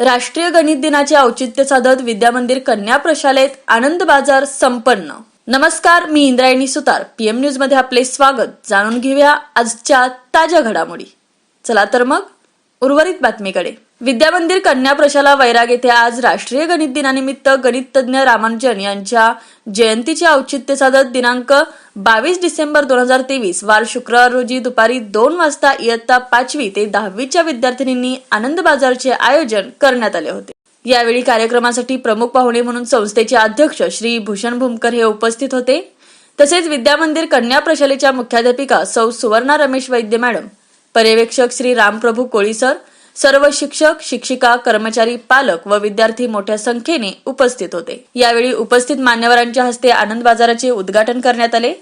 राष्ट्रीय गणित दिनाचे औचित्य साधत विद्यामंदिर कन्या प्रशालेत आनंद बाजार संपन्न. नमस्कार मी इंद्रायणी सुतार. पीएम न्यूजमध्ये आपले स्वागत. जाणून घेऊया आजच्या ताज्या घडामोडी. चला तर मग उर्वरित बातमीकडे. विद्यामंदिर कन्या प्रशाला वैराग येथे आज राष्ट्रीय गणित दिनानिमित्त गणित तज्ञ रामानुजन यांच्या जयंतीचे औचित्य साधत दिनांक बावीस डिसेंबर दोन हजार तेवीस वार शुक्रवार रोजी दुपारी दोन वाजता इयत्ता पाचवी ते दहावीच्या विद्यार्थिनींनी आनंद बाजारचे आयोजन करण्यात आले होते. यावेळी कार्यक्रमासाठी प्रमुख पाहुणे म्हणून संस्थेचे अध्यक्ष श्री भूषण भूमकर हे उपस्थित होते. तसेच विद्यामंदिर कन्या प्रशालेच्या मुख्याध्यापिका सौ सुवर्णा रमेश वैद्य मॅडम पर्यवेक्षक श्री रामप्रभू कोळी सर सर्व शिक्षक शिक्षिका कर्मचारी पालक व विद्यार्थी मोठ्या संख्येने उपस्थित होते. यावेळी उपस्थित मान्यवरांच्या हस्ते आनंद बाजाराचे उद्घाटन करण्यात आले.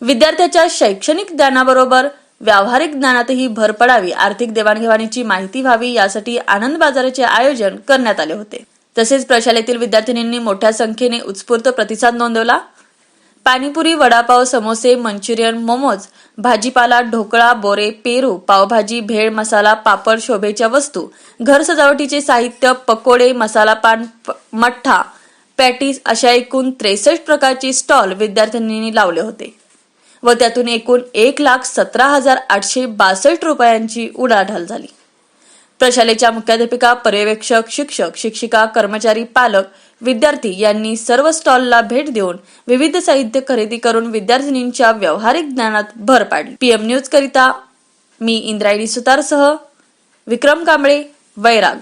विद्यार्थ्याच्या शैक्षणिक ज्ञानाबरोबर व्यावहारिक ज्ञानातही भर पडावी आर्थिक देवाणघेवाणीची माहिती व्हावी यासाठी आनंद बाजाराचे आयोजन करण्यात आले होते. तसेच प्रशालेतील विद्यार्थिनींनी मोठ्या संख्येने उत्स्फूर्त प्रतिसाद नोंदवला. पाणीपुरी वडापाव समोसे मंचुरियन मोमोज भाजीपाला ढोकळा बोरे पेरू पावभाजी भेळ मसाला पापड शोभेच्या वस्तू घर सजावटीचे साहित्य पकोडे मसाला पान प- मठ्ठा पॅटीस अशा एकूण त्रेसष्ट प्रकारचे स्टॉल विद्यार्थिनींनी लावले होते. व त्यातून एकूण एक लाख सतरा हजार आठशे बासष्ट रुपयांची उडाढाल झाली. प्रशालेच्या मुख्याध्यापिका पर्यवेक्षक शिक्षक शिक्षिका कर्मचारी पालक विद्यार्थी यांनी सर्व स्टॉलला भेट देऊन विविध साहित्य खरेदी करून विद्यार्थिनींच्या व्यावहारिक ज्ञानात भर पाडली. पीएम न्यूज करिता मी इंद्रायणी सुतारसह विक्रम कांबळे वैराग.